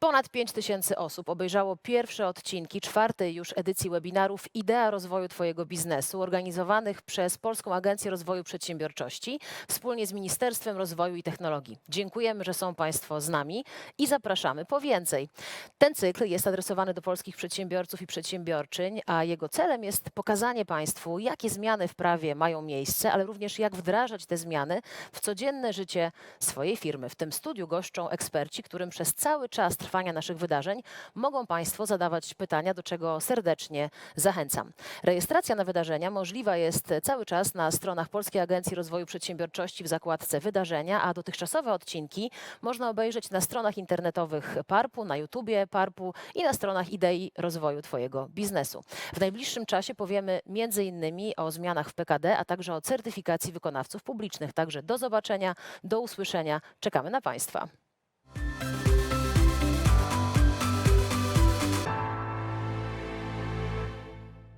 Ponad 5 tysięcy osób obejrzało pierwsze odcinki czwartej już edycji webinarów Idea rozwoju Twojego biznesu, organizowanych przez Polską Agencję Rozwoju Przedsiębiorczości wspólnie z Ministerstwem Rozwoju i Technologii. Dziękujemy, że są Państwo z nami i zapraszamy po więcej. Ten cykl jest adresowany do polskich przedsiębiorców i przedsiębiorczyń, a jego celem jest pokazanie Państwu, jakie zmiany w prawie mają miejsce, ale również jak wdrażać te zmiany w codzienne życie swojej firmy. W tym studiu goszczą eksperci, którym przez cały czas trwania naszych wydarzeń mogą Państwo zadawać pytania, do czego serdecznie zachęcam. Rejestracja na wydarzenia możliwa jest cały czas na stronach Polskiej Agencji Rozwoju Przedsiębiorczości w zakładce Wydarzenia, a dotychczasowe odcinki można obejrzeć na stronach internetowych Parpu, na YouTubie Parpu i na stronach idei rozwoju Twojego biznesu. W najbliższym czasie powiemy m.in. o zmianach w PKD, a także o certyfikacji wykonawców publicznych. Także do zobaczenia, do usłyszenia. Czekamy na Państwa.